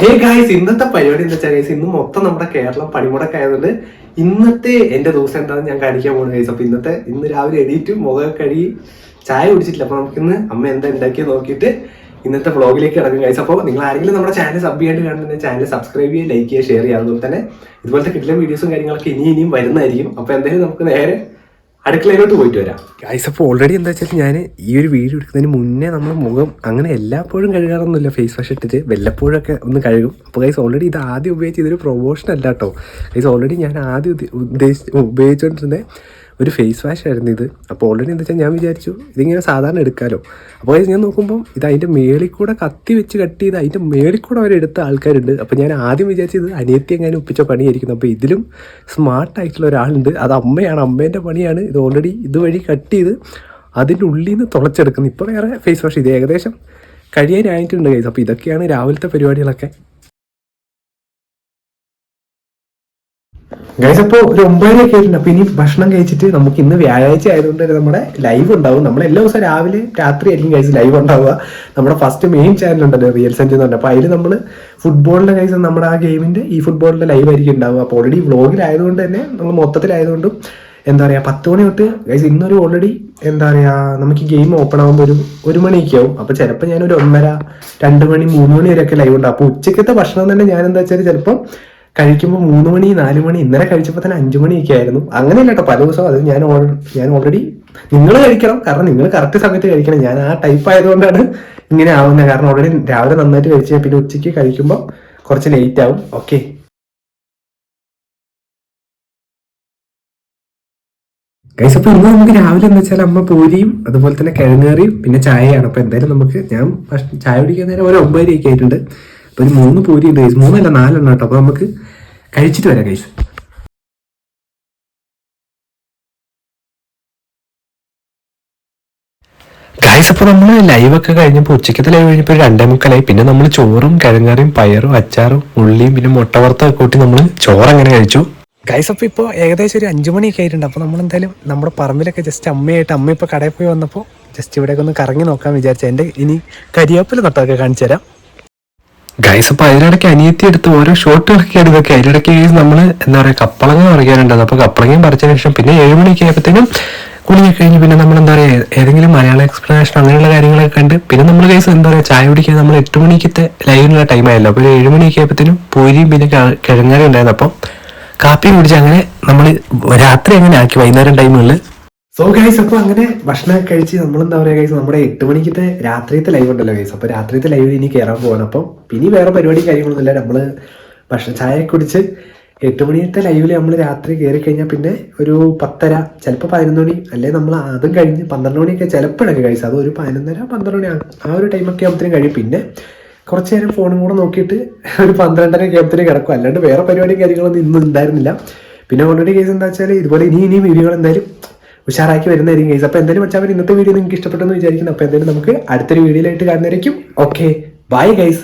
Hey guys ഇന്നത്തെ പരിപാടി എന്താ വെച്ചാൽ ഗൈസ് ഇന്ന് മൊത്തം നമ്മുടെ കേരളം പണിമുടക്കായതുകൊണ്ട് ഇന്നത്തെ എന്റെ ദിവസം എന്താണെന്ന് ഞാൻ കാണിക്കാൻ പോകുന്നത് ഗൈസ് അപ്പൊ ഇന്നത്തെ ഇന്ന് രാവിലെ എണീറ്റ് മുഖം കഴുകി ചായ കുടിച്ചിട്ടില്ല. അപ്പൊ നമുക്കിന്ന് അമ്മ എന്താ ഉണ്ടാക്കിയത് നോക്കിയിട്ട് ഇന്നത്തെ വ്ളോഗിലേക്ക് കിടക്കും ഗൈസ് അപ്പോൾ നിങ്ങൾ ആരെങ്കിലും നമ്മുടെ ചാനൽ സബ് ചെയ്യാണ്ട് കാണുന്ന ചാനൽ സബ്സ്ക്രൈബ് ചെയ്യുക ലൈക്ക് ചെയ്യുക ഷെയർ ചെയ്യുക. അതുപോലെ തന്നെ ഇതുപോലത്തെ കിട്ടുന്ന വീഡിയോസും കാര്യങ്ങളൊക്കെ ഇനി ഇനിയും വരുന്നതായിരിക്കും. അപ്പൊ എന്തായാലും നമുക്ക് നേരെ അടുക്കളയിലോട്ട് പോയിട്ട് വരാം. ഗൈസ് അപ്പോൾ ഓൾറെഡി എന്താ വെച്ചാൽ ഞാൻ ഈ ഒരു വീഡിയോ എടുക്കുന്നതിന് മുന്നേ നമ്മൾ മുഖം അങ്ങനെ എല്ലാപ്പോഴും കഴുകാറൊന്നുമില്ല. ഫേസ് വാഷ് ഇട്ടിട്ട് വല്ലപ്പോഴൊക്കെ ഒന്ന് കഴുകും. അപ്പോൾ ഗൈസ് ഓൾറെഡി ഇത് ആദ്യം ഉപയോഗിച്ച് ഇതൊരു പ്രൊമോഷൻ അല്ല കേട്ടോ. ഗൈസ് ഓൾറെഡി ഞാൻ ആദ്യം ഉദ്ദ- ഉദ്ദേശിച്ച് ഉപയോഗിച്ചുകൊണ്ടിരുന്നത് ഒരു ഫേസ് വാഷ് ആയിരുന്നു ഇത്. അപ്പോൾ ഓൾറെഡി എന്താ വെച്ചാൽ ഞാൻ വിചാരിച്ചു ഇതിങ്ങനെ സാധാരണ എടുക്കാമല്ലോ അപ്പോൾ ഞാൻ നോക്കുമ്പോൾ ഇത് അതിന്റെ മേളിൽ കൂടെ കത്തി വെച്ച് കട്ട് ചെയ്ത് അതിന്റെ മേളിൽ കൂടെ അവർ എടുത്ത ആൾക്കാരുണ്ട്. അപ്പോൾ ഞാൻ ആദ്യം വിചാരിച്ചത് അനിയത്തി എങ്ങനെ ഒപ്പിച്ച പണിയായിരിക്കുന്നു. അപ്പോൾ ഇതിലും സ്മാർട്ടായിട്ടുള്ള ഒരാളുണ്ട്. അത് അമ്മയാണ് അമ്മേന്റെ പണിയാണ്. ഇത് ഓൾറെഡി ഇതുവഴി കട്ട് ചെയ്ത് അതിന്റെ ഉള്ളിൽ നിന്ന് തുളച്ചെടുക്കുന്നു. ഇപ്പോൾ വേറെ ഫേസ് വാഷ് ഇത് ഏകദേശം കഴിയാനായിട്ടുണ്ട് കൈസ് അപ്പോൾ ഇതൊക്കെയാണ് രാവിലത്തെ പരിപാടികളൊക്കെ. ഗൈസ് അപ്പോൾ ഒരു ഒമ്പതരയൊക്കെ ആയിട്ടുണ്ട്. അപ്പോൾ ഇനി ഭക്ഷണം കഴിച്ചിട്ട് നമുക്ക് ഇന്ന് വ്യാഴാഴ്ച ആയതുകൊണ്ട് തന്നെ നമ്മുടെ ലൈവ് ഉണ്ടാവും. നമ്മൾ എല്ലാ ദിവസവും രാവിലെ രാത്രി ആയിരിക്കും കഴിച്ച് ലൈവ് ഉണ്ടാവുക. നമ്മുടെ ഫസ്റ്റ് മെയിൻ ചാനൽ ഉണ്ടല്ലോ റിയൽ സെഞ്ച് എന്ന് പറഞ്ഞാൽ അപ്പോൾ അതിൽ നമ്മൾ ഫുട്ബോളിന്റെ ഗൈസ് നമ്മുടെ ആ ഗെയിമിന്റെ ഈ ഫുട്ബോളിന്റെ ലൈവ് ആയിരിക്കും ഉണ്ടാവുക. അപ്പോൾ ഓൾറെഡി വ്ളോഗിലായതുകൊണ്ട് തന്നെ നമ്മൾ മൊത്തത്തിലായതുകൊണ്ടും എന്താ പറയുക പത്ത് മണി തൊട്ട് ഗൈസ് ഇന്നൊരു ഓൾറെഡി എന്താ പറയുക നമുക്ക് ഗെയിം ഓപ്പൺ ആകുമ്പോൾ ഒരു ഒരു മണിയൊക്കെ ആവും. അപ്പോൾ ചിലപ്പോൾ ഞാനൊരു ഒന്നര രണ്ട് മണി മൂന്ന് മണി വരെയൊക്കെ ലൈവ് ഉണ്ടാവും. അപ്പോൾ ഉച്ചക്കത്തെ ഭക്ഷണം തന്നെ ഞാൻ എന്താ വെച്ചാൽ ചിലപ്പോൾ കഴിക്കുമ്പോൾ മൂന്ന് മണി നാല് മണി ഇന്നലെ കഴിച്ചപ്പോൾ തന്നെ അഞ്ചു മണിയൊക്കെ ആയിരുന്നു. അങ്ങനെയല്ല കേട്ടോ പല ദിവസവും അത് ഞാൻ ഞാൻ ഓൾറെഡി നിങ്ങൾ കഴിക്കണം. കാരണം നിങ്ങൾ കറക്റ്റ് സമയത്ത് കഴിക്കണം. ഞാൻ ആ ടൈപ്പ് ആയതുകൊണ്ടാണ് ഇങ്ങനെ ആവുന്നത് കാരണം ഓൾറെഡി രാവിലെ നന്നായിട്ട് കഴിച്ച് പിന്നെ ഉച്ചയ്ക്ക് കഴിക്കുമ്പോൾ കുറച്ച് ലേറ്റ് ആവും. ഓക്കെ ഗൈസ് അപ്പോൾ ഇന്ന് നമുക്ക് രാവിലെ എന്ന് വെച്ചാൽ അമ്മ പൂരിയും അതുപോലെ തന്നെ കിഴങ്ങേറിയും പിന്നെ ചായയാണ്. അപ്പോൾ എന്തായാലും നമുക്ക് ഞാൻ ചായ കുടിക്കാൻ നേരം ഒരു ഒമ്പതരയൊക്കെ ആയിട്ടുണ്ട്. അപ്പോൾ ഒരു മൂന്ന് പൂരി ഉണ്ട് ഗൈസ് മൂന്നല്ല നാലെണ്ണം കേട്ടോ. അപ്പോൾ നമുക്ക് കഴിച്ചിട്ട് വരാം ഗൈസ് ഗൈസ് അപ്പോൾ നമ്മൾ ലൈവൊക്കെ കഴിഞ്ഞപ്പോൾ ഉച്ചക്കത്തെ ലൈവ് കഴിഞ്ഞപ്പോൾ രണ്ടേ മുക്കാലായി. പിന്നെ നമ്മൾ ചോറും കിഴങ്ങറിയും പയറും അച്ചാറും ഉള്ളിയും പിന്നെ മുട്ട വറുത്തൊക്കെ കൂട്ടി നമ്മൾ ചോറ് അങ്ങനെ കഴിച്ചു. ഗൈസ് അപ്പോൾ ഇപ്പോൾ ഏകദേശം ഒരു അഞ്ചു മണിയൊക്കെ ആയിട്ടുണ്ട്. അപ്പോൾ നമ്മൾ എന്തായാലും നമ്മുടെ പറമ്പിലൊക്കെ ജസ്റ്റ് അമ്മയായിട്ട് അമ്മ ഇപ്പോൾ കടയിൽ പോയി വന്നപ്പോൾ ജസ്റ്റ് ഇവിടെയൊക്കെ ഒന്ന് കറങ്ങി നോക്കാൻ വിചാരിച്ചു. എന്റെ ഇനി കരിയാപ്പിൽ നട്ടൊക്കെ കാണിച്ചു തരാം. ഗൈസ് അപ്പൊ അതിനിടയ്ക്ക് അനിയത്തി എടുത്ത് ഓരോ ഷോട്ടുകളൊക്കെയാണ് ഇതൊക്കെ അതിനിടയ്ക്ക് നമ്മൾ എന്താ പറയുക കപ്പളങ്ങ പറിക്കാനുണ്ടായിരുന്നു. അപ്പൊ കപ്പളങ്ങയും പറിച്ചതിന് ശേഷം പിന്നെ ഏഴ് മണിയൊക്കെ ആയപ്പോഴത്തേനും കുളിയൊക്കെ കഴിഞ്ഞ് പിന്നെ നമ്മൾ എന്താ പറയുക ഏതെങ്കിലും മലയാള എക്സ്പ്ലനേഷൻ അങ്ങനെയുള്ള കാര്യങ്ങളൊക്കെ കണ്ട് പിന്നെ നമ്മൾ ഗൈസ് എന്താ പറയുക ചായ കുടിക്കാൻ നമ്മൾ എട്ട് മണിക്കത്തെ ലൈവിനുള്ള ടൈം ആയല്ലോ. അപ്പോൾ ഏഴ് മണിയൊക്കെ ആയപ്പോഴത്തേനും പൂരിയും പിന്നെ കിഴങ്ങാനും ഉണ്ടായിരുന്നു. അപ്പം കാപ്പിയും കുടിച്ച് അങ്ങനെ നമ്മൾ രാത്രി അങ്ങനെ ആക്കി വൈകുന്നേരം ടൈമുകളിൽ സോ ഗൈസ് അപ്പൊ അങ്ങനെ ഭക്ഷണം കഴിച്ച് നമ്മൾ എന്താ പറയാ ഗൈസ് നമ്മുടെ എട്ട് മണിക്കത്തെ രാത്രിയത്തെ ലൈവ് ഉണ്ടല്ലോ ഗൈസ് അപ്പൊ രാത്രിയത്തെ ലൈവിൽ ഇനി കയറാൻ പോകണം അപ്പം ഇനി വേറെ പരിപാടി കാര്യങ്ങളൊന്നുമില്ല നമ്മൾ ഭക്ഷണം ചായ കുടിച്ച് എട്ട് മണിയത്തെ ലൈവിൽ നമ്മൾ രാത്രി കയറി കഴിഞ്ഞാൽ പിന്നെ ഒരു പത്തര ചിലപ്പോൾ പതിനൊന്ന് മണി അല്ലെ നമ്മൾ അതും കഴിഞ്ഞ് പന്ത്രണ്ട് മണിയൊക്കെ ചിലപ്പോഴൊക്കെ കഴിച്ചു അത് ഒരു പതിനൊന്നര പന്ത്രണ്ട് മണി ആ- ഒരു ടൈമൊക്കെ ആകുമ്പോഴത്തേനും കഴിയും. പിന്നെ കുറച്ച് നേരം ഫോണും കൂടെ നോക്കിയിട്ട് ഒരു പന്ത്രണ്ടര ഒക്കെ കിടക്കും. അല്ലാണ്ട് വേറെ പരിപാടി കാര്യങ്ങളൊന്നും ഇന്നും ഉണ്ടായിരുന്നില്ല. പിന്നെ ഓൾറെഡി കേസ് എന്താ വെച്ചാൽ ഇതുപോലെ ഇനി ഇനിയും വീഡിയോകൾ എന്തായാലും ഉഷാറാക്കി വരുന്നതായിരിക്കും ഗൈസ് അപ്പോൾ എന്തായാലും വെച്ചാൽ ഇന്നത്തെ വീഡിയോ നിങ്ങൾക്ക് ഇഷ്ടപ്പെട്ടെന്ന് വിചാരിക്കുന്നു. അപ്പോൾ എന്തായാലും നമുക്ക് അടുത്തൊരു വീഡിയോയിലായിട്ട് കാണുന്നതായിരിക്കും ഓക്കെ ബൈ ഗൈസ്